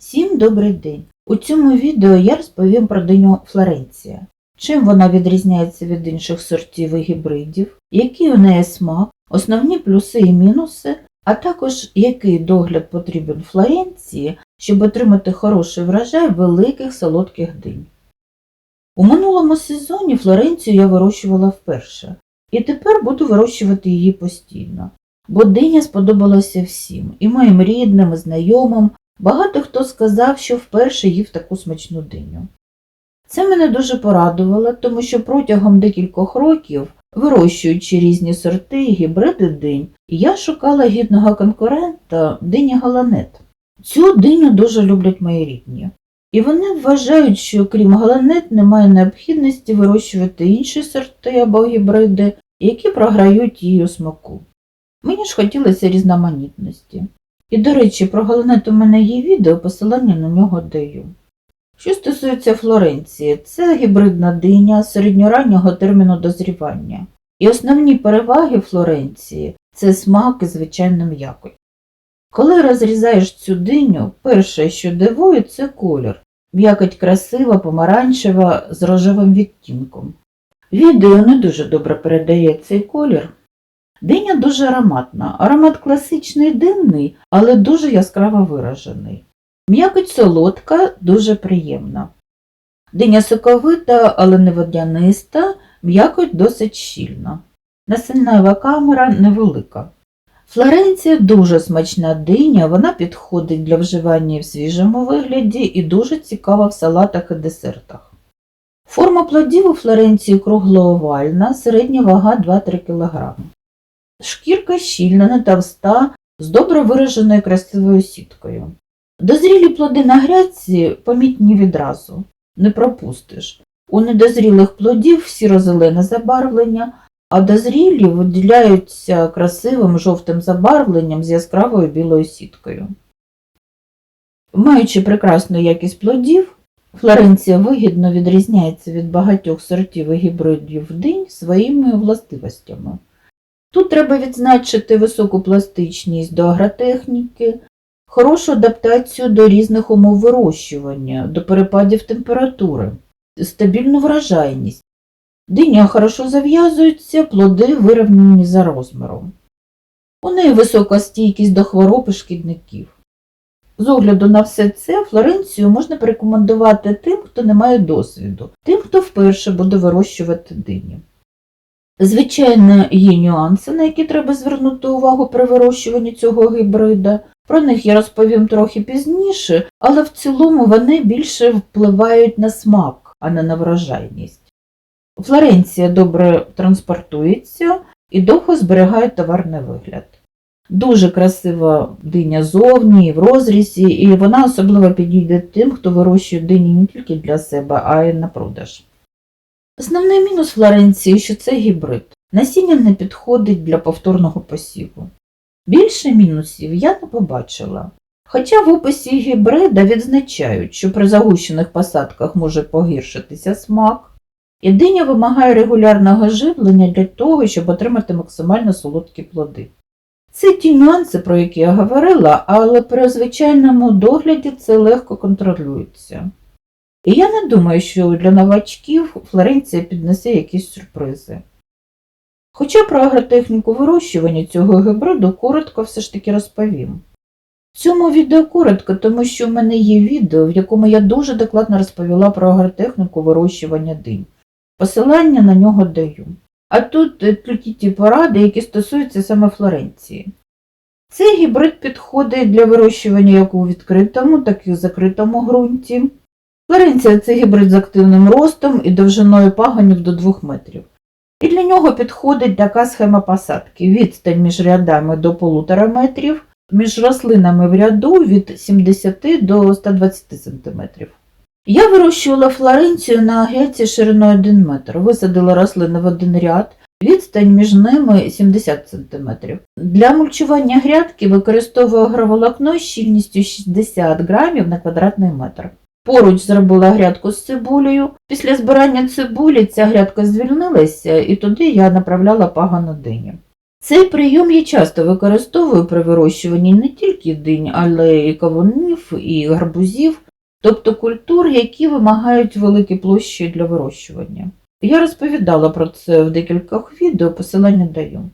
Всім добрий день! У цьому відео я розповім про диню Флоренція. Чим вона відрізняється від інших сортів і гібридів, який у неї смак, основні плюси і мінуси, а також який догляд потрібен Флоренції, щоб отримати хороший врожай великих солодких динь. У минулому сезоні Флоренцію я вирощувала вперше, і тепер буду вирощувати її постійно, бо диня сподобалася всім, і моїм рідним, і знайомим, Багато хто сказав, що вперше їв таку смачну диню. Це мене дуже порадувало, тому що протягом декількох років, вирощуючи різні сорти і гібриди динь, я шукала гідного конкурента дині галанет. Цю диню дуже люблять мої рідні. І вони вважають, що крім галанет немає необхідності вирощувати інші сорти або гібриди, які програють її у смаку. Мені ж хотілося різноманітності. І, до речі, про галанет у мене є відео, посилання на нього даю. Що стосується Флоренції, це гібридна диня середньораннього терміну дозрівання. І основні переваги Флоренції це смак і звичайна м'якоть. Коли розрізаєш цю диню, перше, що дивує, це колір. М'якоть красива, помаранчева, з рожевим відтінком. Відео не дуже добре передає цей колір. Диня дуже ароматна. Аромат класичний динний, але дуже яскраво виражений. М'якоть солодка, дуже приємна. Диня соковита, але не водяниста, м'якоть досить щільна. Насильнева камера невелика. Флоренція дуже смачна диня, вона підходить для вживання в свіжому вигляді і дуже цікава в салатах і десертах. Форма плодів у Флоренції круглоовальна, середня вага 2-3 кг. Шкірка щільна, не товста, з добре вираженою красивою сіткою. Дозрілі плоди на грядці помітні відразу, не пропустиш. У недозрілих плодів сіро-зелене забарвлення, а дозрілі виділяються красивим жовтим забарвленням з яскравою білою сіткою. Маючи прекрасну якість плодів, Флоренція вигідно відрізняється від багатьох сортів і гібридів динь своїми властивостями. Тут треба відзначити високу пластичність до агротехніки, хорошу адаптацію до різних умов вирощування, до перепадів температури, стабільну вражайність. Диня хорошо зав'язується, плоди вирівняні за розміром. У неї висока стійкість до хвороб і шкідників. З огляду на все це, Флоренцію можна порекомендувати тим, хто не має досвіду, тим, хто вперше буде вирощувати дині. Звичайно, є нюанси, на які треба звернути увагу при вирощуванні цього гібрида. Про них я розповім трохи пізніше, але в цілому вони більше впливають на смак, а не на врожайність. Флоренція добре транспортується і довго зберігає товарний вигляд. Дуже красива диня зовні, в розрізі, і вона особливо підійде тим, хто вирощує дині не тільки для себе, а й на продаж. Основний мінус Флоренції, що це гібрид. Насіння не підходить для повторного посіву. Більше мінусів я не побачила. Хоча в описі гібрида відзначають, що при загущених посадках може погіршитися смак, і диня вимагає регулярного живлення для того, щоб отримати максимально солодкі плоди. Це ті нюанси, про які я говорила, але при звичайному догляді це легко контролюється. І я не думаю, що для новачків Флоренція піднесе якісь сюрпризи. Хоча про агротехніку вирощування цього гібриду коротко все ж таки розповім. В цьому відео коротко, тому що в мене є відео, в якому я дуже докладно розповіла про агротехніку вирощування динь. Посилання на нього даю. А тут е, тільки ті поради, які стосуються саме Флоренції. Цей гібрид підходить для вирощування як у відкритому, так і у закритому ґрунті. Флоренція це гібрид з активним ростом і довжиною пагонів до 2 метрів. І для нього підходить така схема посадки. Відстань між рядами до 1,5 метрів, між рослинами в ряду від 70 до 120 см. Я вирощувала флоренцію на грядці шириною 1 метр, висадила рослини в один ряд, відстань між ними 70 см. Для мульчування грядки використовую агроволокно з щільністю 60 грамів на квадратний метр. Поруч зробила грядку з цибулею. Після збирання цибулі ця грядка звільнилася, і туди я направляла пагану дині. Цей прийом я часто використовую при вирощуванні не тільки динь, але і кавунів, і гарбузів, тобто культур, які вимагають великі площі для вирощування. Я розповідала про це в декількох відео, посилання даю.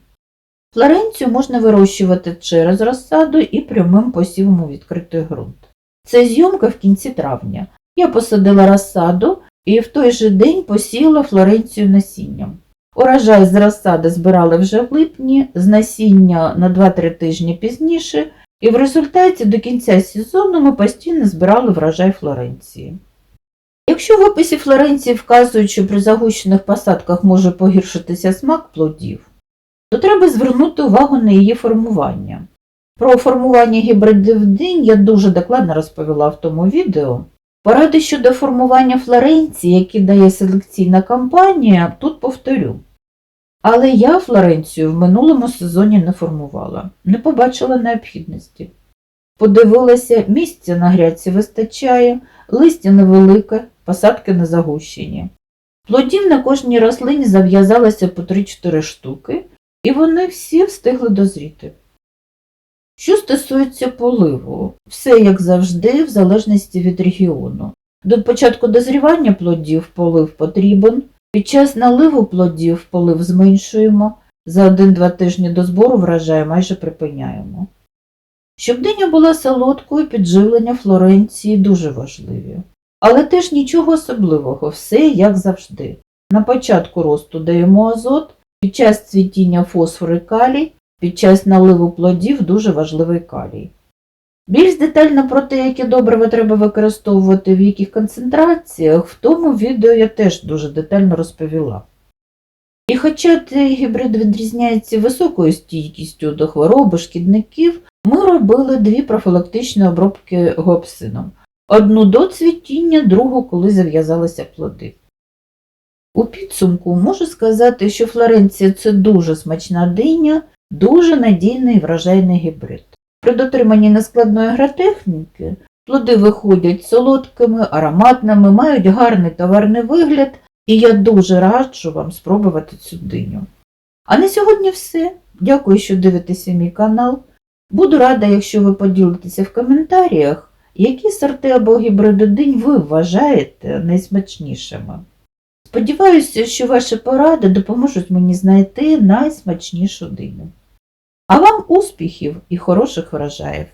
Флоренцію можна вирощувати через розсаду і прямим посівом у відкритий ґрунт. Це зйомка в кінці травня. Я посадила розсаду і в той же день посіяла флоренцію насінням. Урожай з розсади збирали вже в липні, з насіння на 2-3 тижні пізніше, і в результаті до кінця сезону ми постійно збирали врожай Флоренції. Якщо в описі Флоренції вказують, що при загущених посадках може погіршитися смак плодів, то треба звернути увагу на її формування. Про формування гібридів динь я дуже докладно розповіла в тому відео. Поради щодо формування Флоренції, які дає селекційна кампанія, тут повторю. Але я Флоренцію в минулому сезоні не формувала, не побачила необхідності. Подивилася, місця на грядці вистачає, листя невелике, посадки не загущені. Плодів на кожній рослині зав'язалося по 3-4 штуки, і вони всі встигли дозріти. Що стосується поливу, все як завжди, в залежності від регіону. До початку дозрівання плодів полив потрібен, під час наливу плодів полив зменшуємо, за 1-2 тижні до збору врожаю майже припиняємо. Щоб диня була солодкою, підживлення Флоренції дуже важливі. Але теж нічого особливого, все як завжди. На початку росту даємо азот, під час цвітіння фосфор і калій, під час наливу плодів дуже важливий калій. Більш детально про те, які добрива треба використовувати в яких концентраціях, в тому відео я теж дуже детально розповіла. І хоча цей гібрид відрізняється високою стійкістю до хвороби, шкідників, ми робили дві профілактичні обробки гопсином. Одну до цвітіння, другу, коли зав'язалися плоди. У підсумку можу сказати, що Флоренція це дуже смачна диня, дуже надійний врожайний гібрид. При дотриманні нескладної агротехніки плоди виходять солодкими, ароматними, мають гарний товарний вигляд, і я дуже раджу вам спробувати цю диню. А на сьогодні все. Дякую, що дивитеся мій канал. Буду рада, якщо ви поділитеся в коментарях, які сорти або гібриди динь ви вважаєте найсмачнішими. Сподіваюся, що ваші поради допоможуть мені знайти найсмачнішу диню. А вам успіхів і хороших врожаїв!